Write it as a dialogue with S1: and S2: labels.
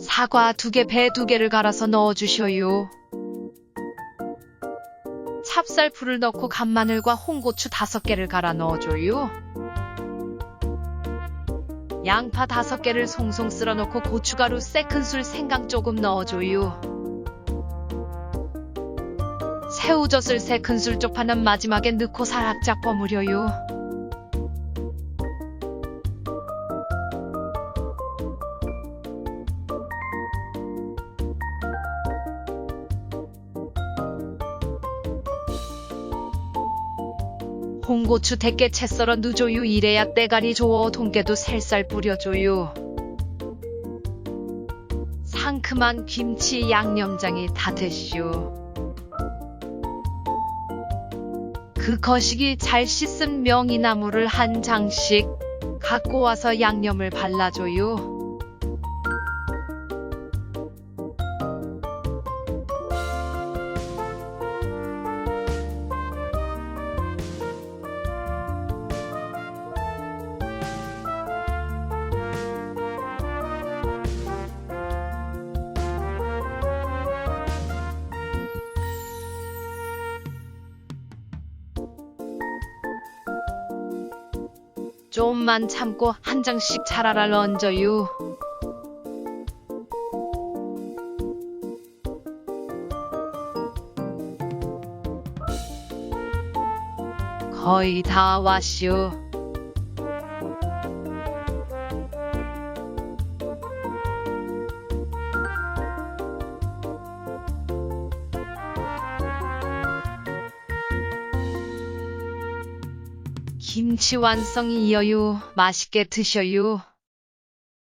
S1: 사과 두 개, 배 두 개를 갈아서 넣어주셔요. 찹쌀풀을 넣고 간마늘과 홍고추 다섯 개를 갈아 넣어줘요. 양파 다섯 개를 송송 쓸어 넣고 고춧가루 세 큰술 생강 조금 넣어줘요. 새우젓을 세 큰술 쪽파는 마지막에 넣고 살짝 버무려요. 홍고추 대깨 채 썰어 넣어줘요. 이래야 때갈이 좋어. 동깨도 살살 뿌려줘요. 상큼한 김치 양념장이 다 됐쇼. 그 거시기 잘 씻은 명이나무를 한 장씩 갖고 와서 양념을 발라줘요. 좀만 참고 한 장씩 차라를 얹어요. 거의 다 왔슈. 김치 완성이여요. 맛있게 드셔요.